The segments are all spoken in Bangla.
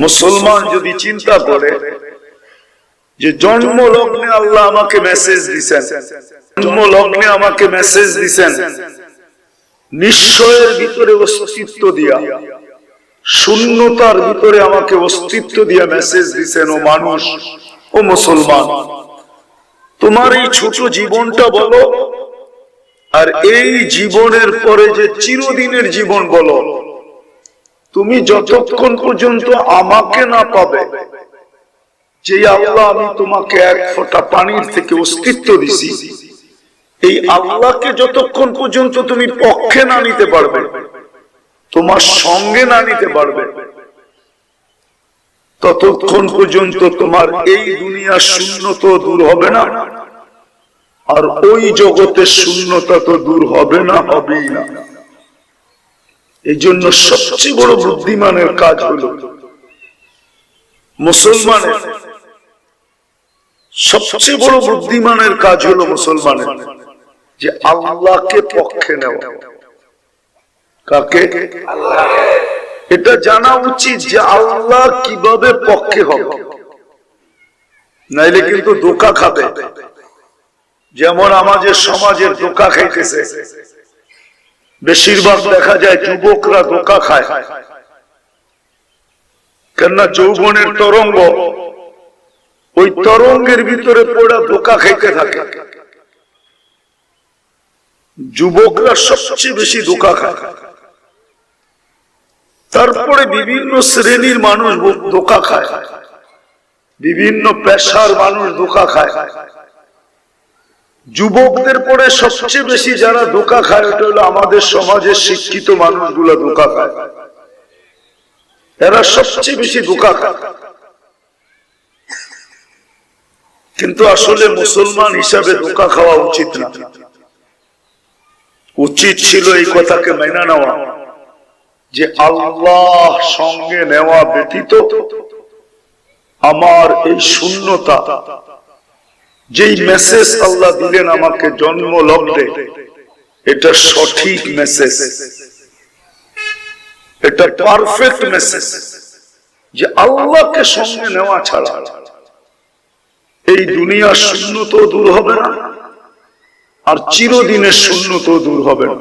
মুসলমান যদি চিন্তা করে যে জন্ম লগ্নে আল্লাহ আমাকে মেসেজ দিছেন জন্ম লগ্নে আমাকে মেসেজ দিছেন, নিশ্চয়ের ভিতরে অস্তিত্ব দিয়া, শূন্যতার ভিতরে আমাকে অস্তিত্ব দিয়া মেসেজ দিছেন, ও মানুষ, ও মুসলমান, তোমার এই ছোট জীবনটা বলো, আর এই জীবনের পরে যে চিরদিনের জীবন বলো তুমি যতক্ষণ পর্যন্ত আমাকে না পাবে যে আল্লাহ আমি তোমাকে এক ফোঁটা পানির থেকে অস্তিত্ব দিছি। এই আল্লাহকে যতক্ষণ পর্যন্ত তুমি পক্ষে না নিতে পারবে তোমার সঙ্গে না নিতে পারবে ততক্ষণ পর্যন্ত তোমার এই দুনিয়ার শূন্যতা দূর হবে না আর ওই জগতের শূন্যতা তো দূর হবে না। হবেই না। এই জন্য সবচেয়ে বড় বুদ্ধিমানের কাজ হলো মুসলমানের। সবচেয়ে বড় বুদ্ধিমানের কাজ হলো মুসলমানের, যে আল্লাহকে পক্ষে নেওয়া। কাকে? এটা জানা উচিত যে আল্লাহ কীভাবে পক্ষে হবে। নাইলে কিন্তু দোকা খাবে। যেমন আমাদের সমাজের ধোকা খাইতেছে। বেশিরভাগ দেখা যায় যুবকরা ধোকা খায়। কেননা যৌবনের তরঙ্গ, ওই তরঙ্গের ভিতরে পড়া ধোকা খাইতে থাকে। যুবকরা সবচেয়ে বেশি ধোকা খায়। তারপরে বিভিন্ন শ্রেণির মানুষ ধোকা খায়। বিভিন্ন পেশার মানুষ ধোকা খায়। যুবকদের পরে সবচেয়ে বেশি যারা ধোকা খায় ওটা হলো আমাদের সমাজের শিক্ষিত মানুষগুলো ধোকা খায়। এরা সবচেয়ে বেশি ধোকা খায়। কিন্তু আসলে মুসলমান হিসাবে ধোকা খাওয়া উচিত না। উচিত ছিল এই কথাকে মেনে নেওয়া, যে আল্লাহ সঙ্গে নেওয়া ব্যতীত আমার এই শূন্যতা যেই মেসেজ আল্লাহ দিলেন আমাকে জন্ম লগ্নে, এটা সঠিক মেসেজ এটা পারফেক্ট মেসেজ যে আল্লাহকে সঙ্গে নেওয়া ছাড়া এই দুনিয়ার শূন্য তো দূর হবে না, আর চিরদিনের শূন্য তো দূর হবে না।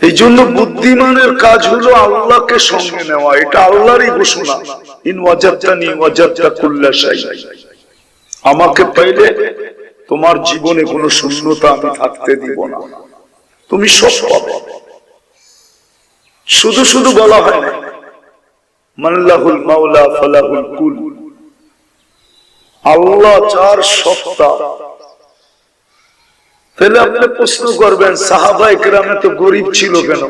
এই জন্য বুদ্ধিমানের কাজ হলো আল্লাহকে সঙ্গে নেওয়া। এটা আল্লাহরই ঘোষণা। আমাকে পাইলে তোমার জীবনে কোনো শূন্যতা আমি থাকতে দিব না। তুমি সব পাবে। শুধু শুধু বলা হয় না মাল্লাহুল মাওলা ফালাহুল কুল। আল্লাহ চার সত্তা তাহলে আপনি প্রশ্ন করবেন সাহাবা একরামে তো গরিব ছিল কেন?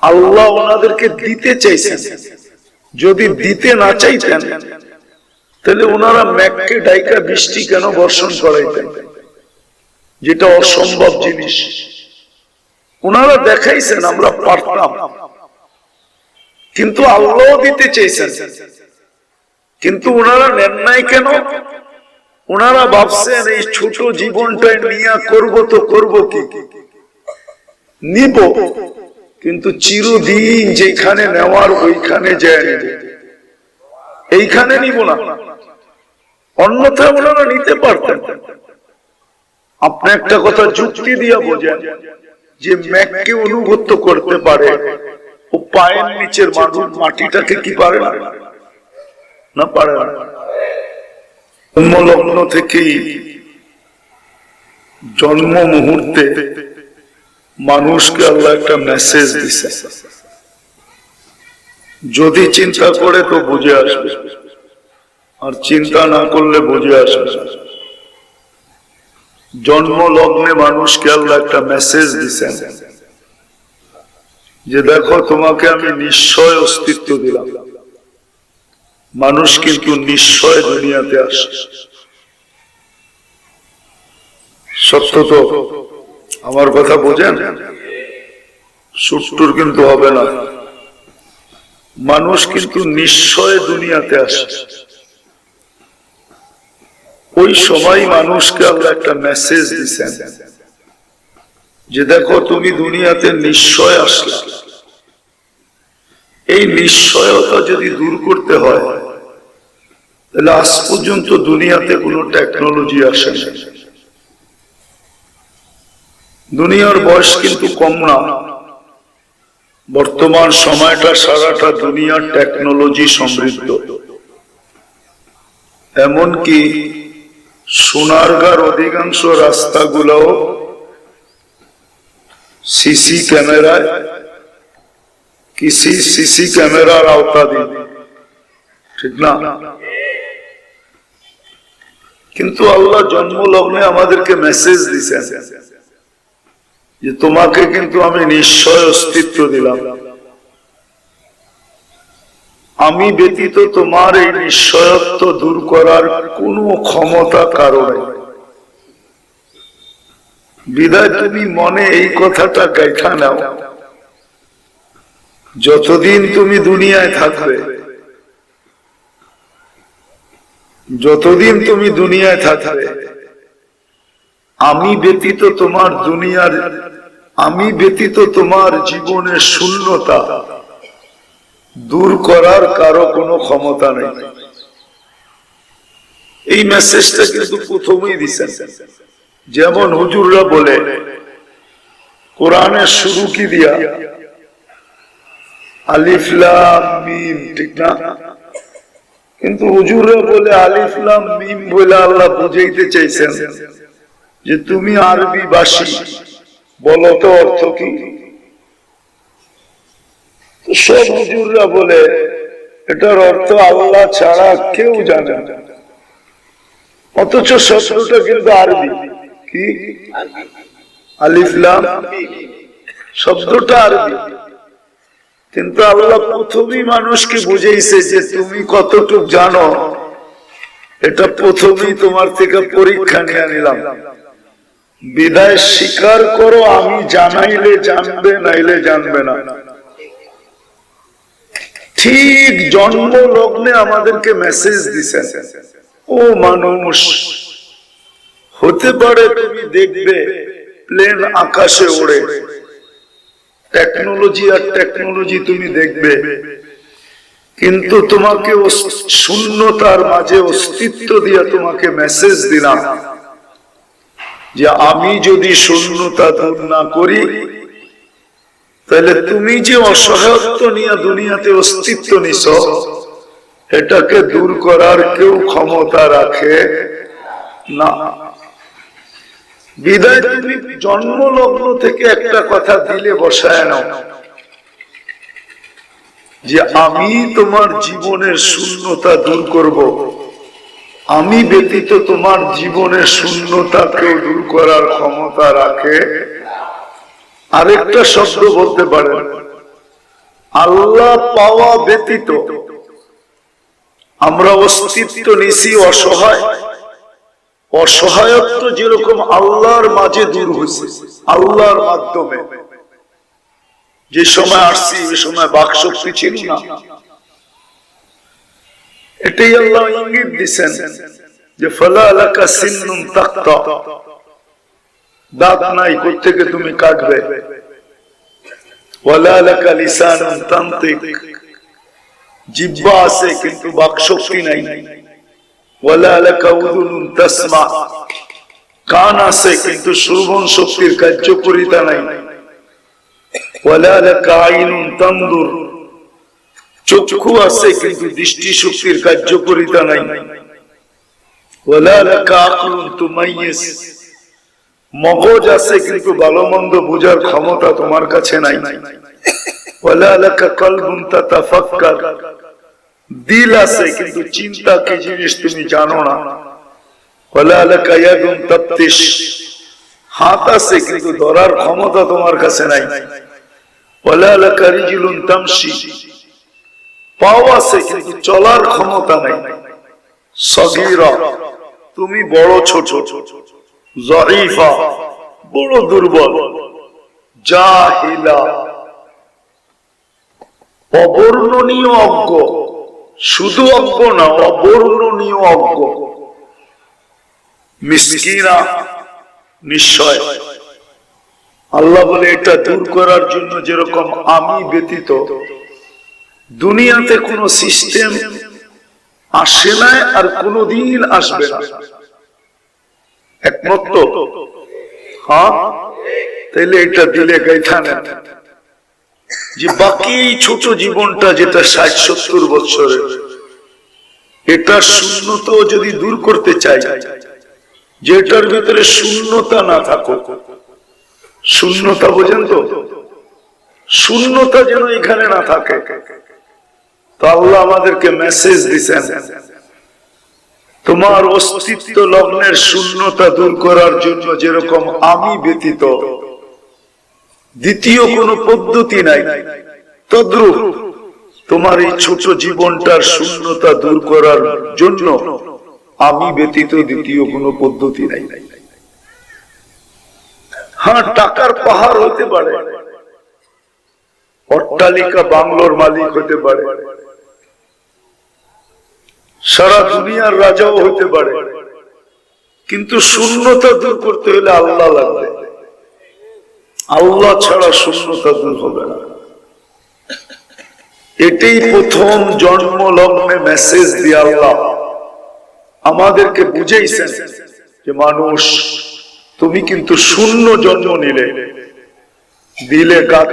আল্লাহ ওনাদেরকে দিতে চাইছেন। যদি দিতে না চাইতেন, তাহলে ওনারা ম্যাককে ডাইকা বৃষ্টি কেন বর্ষণ করাইতেন? যেটা অসম্ভব জিনিস। ওনারা দেখাইছেন, আমরা পারতাম। কিন্তু আল্লাহ দিতে চাইছেন। কিন্তু ওনারা নেন নাই কেন? ওনারা ভাবছেন এই ছোট জীবনটা নিয়ে করব তো করব কি? নিব। কিন্তু চিরদিন যেখানে নেওয়ার ওইখানে যায় এইখানে নিব না। অন্যথা ওনারা নিতে পারতেন। আপনি একটা কথা যুক্তি দিয়া বোঝেন যে ম্যাককে অনুভূত করতে পারে ও পায়ের নিচের মানুষ মাটিটাকে কি পারে না? না পারে না। জন্মলগ্ন থেকেই জন্ম মুহূর্তে মানুষকে আল্লাহ একটা মেসেজ দিছে। যদি চিন্তা করে তো বুঝে আসবে। আর চিন্তা না করলে বুঝে আসবে জন্ম লগ্নে মানুষকে আল্লাহ একটা মেসেজ দিছেন। যে দেখো তোমাকে আমি নিশ্চয় অস্তিত্ব দিলাম। মানুষ কিন্তু নিশ্চয় দুনিয়াতে আসে। সত্য তো? আমার কথা বোঝেন? সুট্টুর কিন্তু হবে না। মানুষ কিন্তু নিশ্চয় দুনিয়াতে আসে। ওই সময় মানুষকে আল্লাহ একটা মেসেজ দিচ্ছেন যে দেখো তুমি দুনিয়াতে নিশ্চয় আসলে। এই নিশ্চয়তা যদি দূর করতে হয় তাহলে আজ পর্যন্ত দুনিয়াতে কোনো টেকনোলজি আসে দুনিয়ার বয়স কিন্তু কম না। বর্তমান সময়টা সারাটা দুনিয়ার টেকনোলজি সমৃদ্ধ। এমনকি সোনারগার অধিকাংশ রাস্তাগুলোও সিসি ক্যামেরায়, কিসি সিসি ক্যামেরার আওতা আওতাধীন। ঠিক না? কিন্তু আল্লাহ জন্মলগ্নে আমাদেরকে মেসেজ দিছেন যে তোমাকে কিন্তু আমি নিশ্চয় অস্তিত্ব দিলাম। আমি ব্যতীত তোমার এই নিশ্চয়ত্ব দূর করার কোনো ক্ষমতা কারণে বিদায়, তুমি মনে এই কথাটা গাইথা নাও। যতদিন তুমি দুনিয়ায় থাকবে যতদিন তুমি দুনিয়ায় থাকবে, আমি ব্যতীত তোমার দুনিয়ার, আমি ব্যতীত তোমার জীবনের শূন্যতা দূর করার কারও কোনো ক্ষমতা নেই। এই মেসেজটা কিন্তু প্রথমেই দিচ্ছেন যেমন হুজুররা বলে, কোরআনের শুরু কি দিয়া? আলিফলাম মিম, ঠিক না? কিন্তু হুজুররা বলে আলিফলাম মিম বলে আল্লাহ বুঝাইতে চাইছেন যে তুমি আরবি বাসী বলো তো অর্থ কি? সব হুজুররা বলে, এটার অর্থ আল্লাহ ছাড়া কেউ জানে অথচ শব্দটা কিন্তু আরবি। কি? আলিফলাম শব্দটা আরবি। কিন্তু আল্লাহ প্রথমেই মানুষকে বুঝেছে যে তুমি কতটুক জানো, এটা প্রথমেই তোমার থেকে পরীক্ষা নিয়ে নিলাম। বিদায় স্বীকার করো, আমি জানাইলে জানবে, নাইলে জানবে না। ঠিক জন্ম লগ্নে আমাদেরকে মেসেজ দিছেন। ও মানুষ, হতে পারে তুমি দেখবে প্লেন আকাশে ওড়ে। টেকনোলজি আর টেকনোলজি তুমি দেখবে। কিন্তু তোমাকে শূন্যতার মাঝে অস্তিত্ব দিয়ে তোমাকে মেসেজ দিলাম যে আমি যদি শূন্যতা দূর না করি, তাহলে তুমি যে অসহায়ত্ব নিয়ে দুনিয়াতে অস্তিত্ব নিছ, এটাকে দূর করার কেউ ক্ষমতা রাখে না। বিদায় তুমি জন্মলগ্ন থেকে একটা কথা দিলে বসায় নাও। যে আমি তোমার জীবনের শূন্যতা দূর করব। আমি ব্যতীত তোমার জীবনের শূন্যতা কেউ দূর করার ক্ষমতা রাখে? আরেকটা শব্দ বলতে পারেন। আল্লাহ পাওয়া ব্যতীত আমরা অস্তিত্ব নিছি অসহায়। অসহায়ত্ব যেরকম আল্লাহর মাঝে দূর হয়েছে, আল্লাহর মাধ্যমে। যে সময় আসছি, ওই সময় বাক শক্তি ছিল না। এটাই আল্লাহ ইঙ্গিত দিচ্ছেন যে, ফলা এলাকা সিন্নুন তাক্তা দাঁত নাই থেকে তুমি কাটবে? ওয়ালা এলাকা লিসানুন তান্ত্রিক জিব্বা আছে, কিন্তু বাক শক্তি নাই। কান আছে, কিন্তু শ্রবণ শক্তির কার্যকরিতা নাই। চক্ষু আছে, কিন্তু দৃষ্টি শক্তির কার্যকরিতা নাই। মগজ আছে, কিন্তু ভালো মন্দ বোঝার ক্ষমতা তোমার কাছে নাই। দিল আছে, কিন্তু চিন্তা কি জিনিস তুমি জানো না? হাত আছে, কিন্তু ধরার ক্ষমতা তোমার কাছে নাই। চলার ক্ষমতা নাই। তুমি বড় ছোট জরিফা বড় দুর্বল, জাহিলা, অবর্ণনীয় অজ্ঞ। শুধু অজ্ঞ না, অবর্ণনীয় অজ্ঞ। মিসকিনা নিশ্চয়। আল্লাহ বলে, এটা দূর করার জন্য যেরকম আমি ব্যতীত, দুনিয়াতে কোনো সিস্টেম আসে না আর কোনোদিন আসবে না। একমত তো? হ্যাঁ? তাইলে এটা দিলে গাইথা নেন যে বাকি এই ছোট জীবনটা যেটা ষাট সত্তর বছরের, এটা শূন্যত যদি দূর করতে চাই, যেটার ভিতরে শূন্যতা না থাকো শূন্যতা বোঝেন তো? শূন্যতা যেন এখানে না থাকে। তো আল্লাহ আমাদেরকে মেসেজ দিছেন, তোমার অস্তিত্ব লগ্নের শূন্যতা দূর করার জন্য যেরকম আমি ব্যতীত দ্বিতীয় কোন পদ্ধতি নাই। তদ্রুপ তোমার এই ছোট জীবনটার শূন্যতা দূর করার জন্য আমি ব্যতীত দ্বিতীয় কোন পদ্ধতি নাই। হ্যাঁ টাকার পাহাড় হতে পারে, অট্টালিকা বাংলোর মালিক হতে পারে, সারা দুনিয়ার রাজাও হতে পারে, কিন্তু শূন্যতা দূর করতে হলে আল্লাহ লাগবে। আল্লাহ ছাড়া শূন্যতা দূর হবে না। এটাই প্রথম জন্ম লগ্নে মেসেজ দিয়ে আল্লাহ আমাদেরকে বুঝেইছেন যে মানুষ, তুমি কিন্তু শূন্য জন্ম নিলে। দিলে গাথ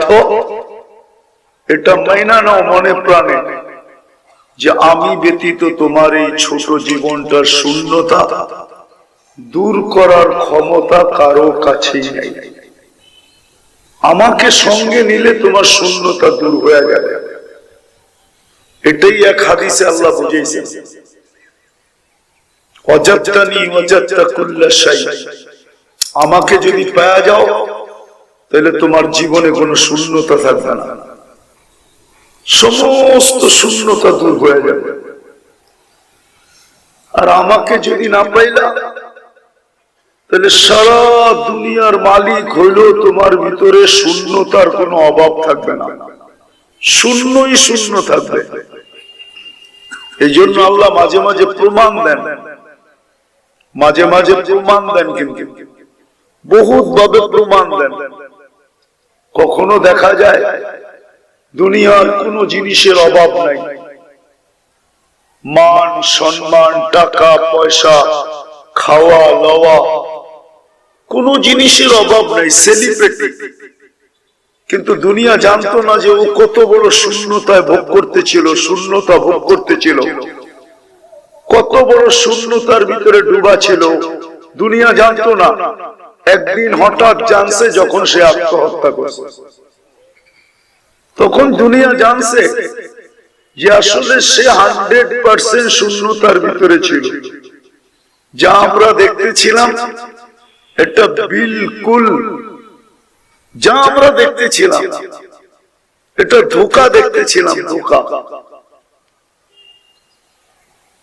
এটা মাইনা নাও মনে প্রাণে যে আমি ব্যতীত তোমার এই ছোট জীবনটার শূন্যতা দূর করার ক্ষমতা কারও কাছেই নেই। আমাকে সঙ্গে নিলে তোমার শূন্যতা দূর হয়ে যাবে এটাই এক হাদিসে আল্লাহ বুঝেছেন অজাত্তানি অজাত্তা কুল্লা শাই। আমাকে যদি পাওয়া যাও, তাহলে তোমার জীবনে কোনো শূন্যতা থাকবে না। সমস্ত শূন্যতা দূর হয়ে যাবে। আর আমাকে যদি না পাইলা তাহলে সারা দুনিয়ার মালিক হইলেও তোমার ভিতরে শূন্যতার কোনো অভাব থাকবে না। শূন্যই শূন্য থাকবে। এই জন্য আল্লাহ মাঝে মাঝে প্রমাণ দেন। মাঝে মাঝে প্রমাণ দেন কিন্তু। বহুত ভাবে প্রমাণ দেন। কখনো দেখা যায় দুনিয়ার কোন জিনিসের অভাব নাই। মান, সম্মান, টাকা, পয়সা, খাওয়া লওয়া কোন জিনিসের অভাব নাই সেলিব্রিটি কিন্তু দুনিয়া জানতো না যে ও কত বড় শূন্যতায় ভোগ করতেছিল, শূন্যতা ভোগ করতেছিল। কত বড় শূন্যতার ভিতরে ডুবা ছিল দুনিয়া জানতো না। একদিন হঠাৎ জানছে যখন সে আত্মহত্যা করছে। তখন দুনিয়া জানছে যে আসলে সে হান্ড্রেড পার্সেন্ট শূন্যতার ভিতরে ছিল। যা আমরা দেখতেছিলাম এটা বিলকুল যা আমরা দেখতেছিলাম, এটা ধোকা দেখতেছিলাম, ধোকা।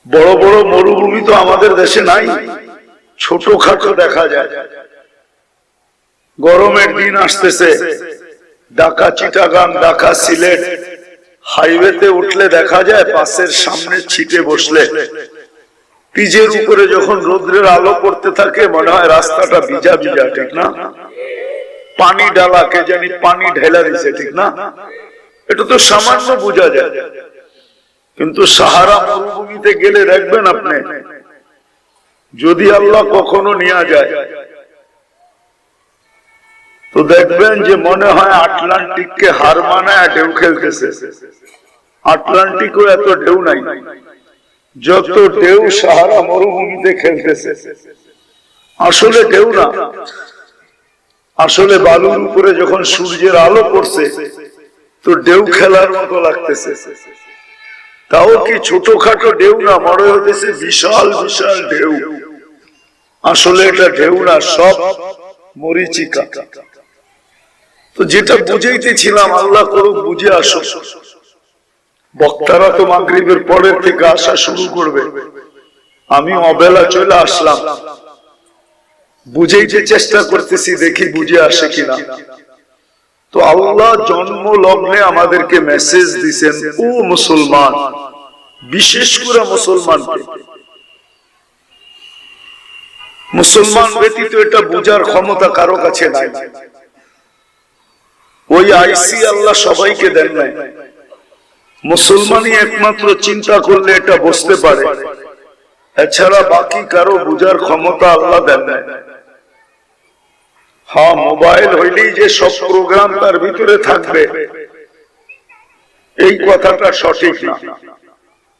বড় বড় মরুভূমি তো আমাদের দেশে নাই, ছোটখাটো দেখা যায়। গরমের দিন আসতেছে, ঢাকা, চিটাগাং, ঢাকা, সিলেট, হাইওয়েতে উঠলে দেখা যায়, বাসের সামনে ছিটে বসলে। পিজের উপরে যখন রোদ্রের আলো পড়তে থাকে, মনে হয় রাস্তাটা ভিজা ভিজা, ঠিক না? পানি ডালা কে জানি পানি ঢেলা দিছে, ঠিক না? এটা তো সামান্য বোঝা যায়। কিন্তু সাহারা মরুভূমিতে গেলে দেখবেন আপনি, যদি আল্লাহ কখনো নিয়ে যায়, তো দেখবেন যে মনে হয় আটলান্টিককে হার মানায় ঢেউ খেলতেছে। আটলান্টিকও এত ঢেউ নাই। যত ঢেউ সাহারা মরুভূমিতে খেলতেছে। আসলে ঢেউ না। আসলে বালুর উপরে যখন সূর্যের আলো পড়ছে, তো ঢেউ খেলার মতো লাগতেছে। তাও কি ছোটখাটো ঢেউ না, মনে হতেছে বিশাল বিশাল ঢেউ। আসলে এটা ঢেউ না, সব মরিচিকা। তো যেটা বুঝাইতেছিলাম, আল্লাহ করুক বুঝে আসো বক্তারা তো মাগরীবের পরের থেকে আসা শুরু করবে। আমি অবেলা চলে আসলাম। বুঝাইতে চেষ্টা করতেছি, দেখি বুঝে আসে কিনা। তো আল্লাহ জন্ম লগ্নে আমাদেরকে মেসেজ দিছেন, ও মুসলমান, বিশেষ করে মুসলমানকে। মুসলমান ব্যতীত এটা বুঝার ক্ষমতা কারও কাছে নাই। ওই আইসি আল্লাহ সবাইকে দেন নাই। মুসলমানই একমাত্র চিন্তা করলে এটা বুঝতে পারে। এছাড়া বাকি কারও বুঝার ক্ষমতা আল্লাহ দেন নাই। হ্যাঁ মোবাইল হইলেই যে সব প্রোগ্রাম তার ভিতরে থাকবে। এই কথাটা সঠিক না।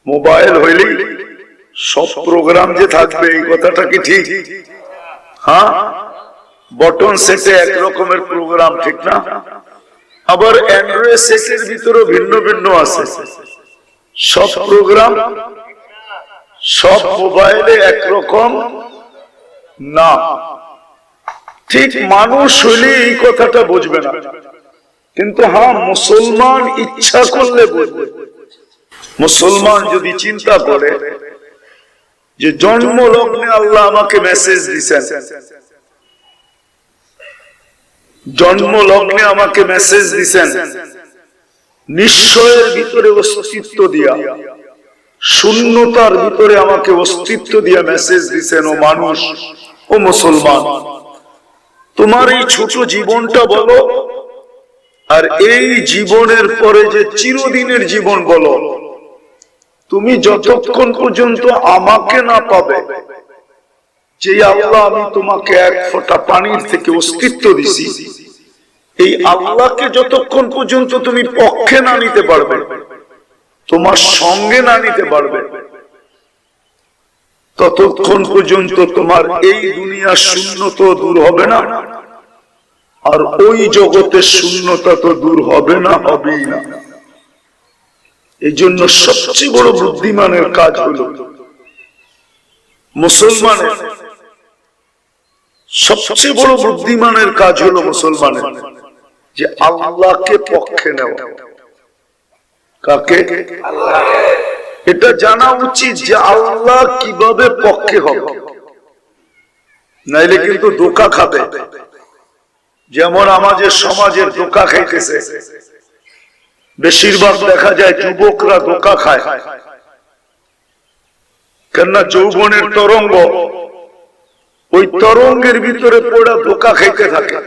মোবাইল হইলেই সব প্রোগ্রাম যে থাকবে, এই কথাটা কি ঠিক? হ্যাঁ বটন সেটে এক রকমের প্রোগ্রাম, ঠিক না? আবার অ্যান্ড্রয়েড সেটের ভিতরেও ভিন্ন ভিন্ন আছে। সব প্রোগ্রাম সব মোবাইলে একরকম না। ঠিক মানুষ হইলে এই কথাটা বুঝবে না। কিন্তু হ্যাঁ মুসলমান ইচ্ছা করলে বুঝবে। মুসলমান যদি চিন্তা করে যে জন্ম লগ্নে আল্লাহ আমাকে মেসেজ দিছেন জন্ম লগ্নে আমাকে মেসেজ দিছেন। নিশ্চয়ের ভিতরে অস্তিত্ব দিয়া, শূন্যতার ভিতরে আমাকে অস্তিত্ব দিয়া মেসেজ দিছেন, ও মানুষ, ও মুসলমান। তোমার এই ছোট জীবনটা বলো, আর এই জীবনের পরে যে চিরদিনের জীবন বলো, তুমি যতক্ষণ পর্যন্ত আমাকে না পাবে যে আল্লাহ আমি তোমাকে এক ফোঁটা পানির থেকে অস্তিত্ব দিছি, এই আল্লাহকে যতক্ষণ পর্যন্ত তুমি পক্ষে না নিতে পারবে, তোমার সঙ্গে না নিতে পারবে, ততক্ষণ পর্যন্ত তোমার এই দুনিয়ার শূন্যতা দূর হবে না, আর ওই জগতের শূন্যতা তো দূর হবে না, হবেই না। এই জন্য সবচেয়ে বড় বুদ্ধিমানের কাজ হলো মুসলমানের সবচেয়ে বড় বুদ্ধিমানের কাজ হলো মুসলমানের, যে আল্লাহকে পক্ষে নেওয়া। কাকে? এটা জানা উচিত যে আল্লাহ কীভাবে পক্ষে হবে। নাইলে কিন্তু ধোকা খাবে। যেমন আমাদের সমাজের ধোকা খাইতেছে। বেশিরভাগ দেখা যায় যুবকরা দোকা খায়। কেননা যৌবনের তরঙ্গ ওই তরঙ্গের ভিতরে পড়া ধোকা খাইতে থাকে।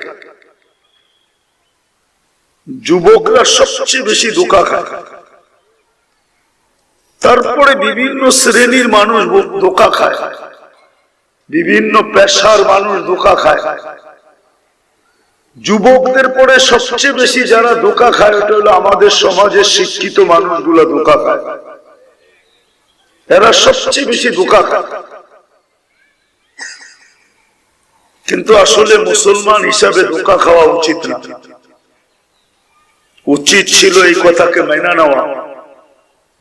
যুবকরা সবচেয়ে বেশি ধোকা খায়। তারপরে বিভিন্ন শ্রেণির মানুষ ধোকা খায়। বিভিন্ন পেশার মানুষ ধোকা খায়। যুবকদের পরে সবচেয়ে বেশি যারা ধোকা খায়, ওটা হলো আমাদের সমাজের শিক্ষিত মানুষগুলো ধোকা খায়। এরা সবচেয়ে বেশি ধোকা খায়। কিন্তু আসলে মুসলমান হিসাবে ধোকা খাওয়া উচিত না। উচিত ছিল এই কথাকে মেনে নেওয়া,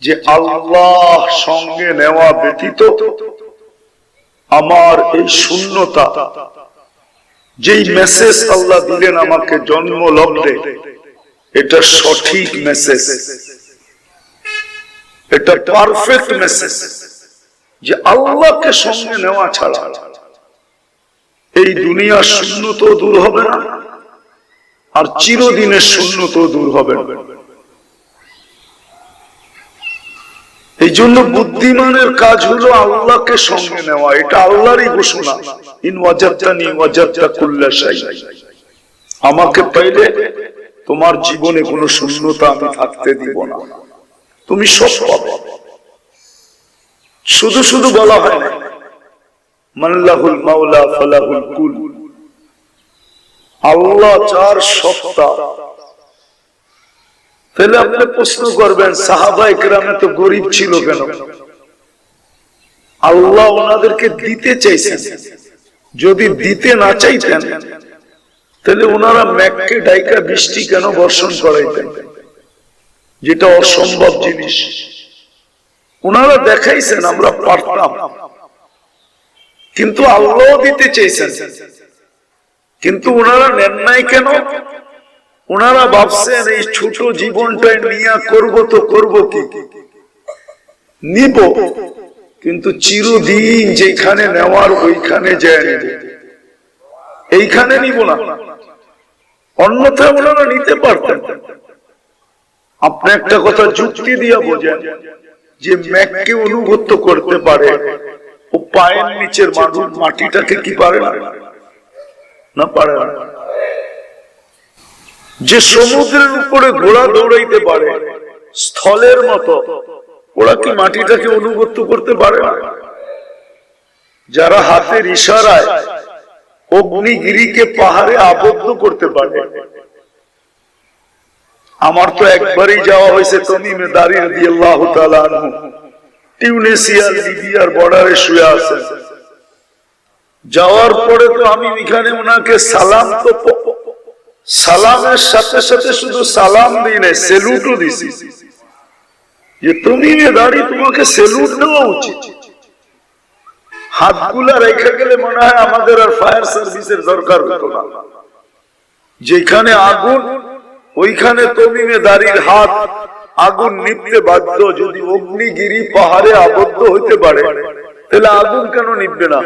যে আল্লাহ সঙ্গে নেওয়া ব্যতীত আমার এই শূন্যতা, যেই মেসেজ আল্লাহ দিলেন আমাকে জন্ম লগ্নে এটা সঠিক মেসেজ এটা পারফেক্ট মেসেজ যে আল্লাহকে সঙ্গে নেওয়া ছাড়া এই দুনিয়ার শূন্যত দূর হবে না, আর চিরদিনের শূন্যত দূর হবে না। এই জন্য বুদ্ধিমানের কাজ হলো আল্লাহকে সঙ্গে নেওয়া, এটা আল্লাহরই ঘোষণা। আমাকে পাইলে তোমার জীবনে কোনো শূন্যতা আমি থাকতে দিব না। তুমি সব শুধু শুধু বলা হয় না আল্লাহ চার সপ্তাহ। তাহলে আপনি প্রশ্ন করবেন গরিব ছিল কেন? আল্লাহ ওনাদেরকে দিতে চাইছেন। যদি দিতে না চাইতেন, তাহলে ওনারা ম্যাককে ডাইকা বৃষ্টি কেন বর্ষণ করাইতেন? যেটা অসম্ভব জিনিস। ওনারা দেখাইছেন, আমরা পারতাম। কিন্তু আল্লাহ দিতে চেয়েছেন কিন্তু ওনারা নেন নাই কেন? ওনারা ভাবছেন এই ছোট জীবনটা নিয়ে করব তো করব কি? নিব। কিন্তু চিরদিন যেখানে নেওয়ার ওইখানে যায় এইখানে নিব না। অন্যথায় ওনারা নিতে পারতেন। আপনি একটা কথা যুক্তি দিয়া বোঝেন যে ম্যাককে অনুগত করতে পারে পায়ের নিচের মানুষ মাটিটাকে কি পারে না? পারে না। যে সমুদ্রের উপরে ঘোড়া দৌড়াইতে পারে, স্থলের মতো, ওরা কি মাটিটাকে অনুগত্য করতে পারে? না যারা হাতের ইশারায় অগ্নিগিরিকে পাহাড়ে আবদ্ধ করতে পারে। আমার তো একবারই যাওয়া হয়েছে, তমিমে দাঁড়িয়ে দিয়ে আল্লাহ টিউনেসিয়ার লিবিয়ার বর্ডারে শুয়ে আছেন যাওয়ার পরে তো আমি এখানে ওনাকে সালাম তো সালামের সাথে সাথে শুধু সালাম দিই নাই, সেলুটও দিছি। যে তুমি দাঁড়িয়ে তোমাকে সেলুট দেওয়া উচিত। হাতগুলা রেখে গেলে মনে হয় আমাদের আর ফায়ার সার্ভিসের দরকার হতো না। যেখানে আগুন, ওইখানে তমিমে দাঁড়িয়ে হাত। আগুন নিপতে বাধ্য যদি অগ্নিগিরি পাহাড়ে আবদ্ধ হইতে পারে তাহলে আগুন কেন নিবে না?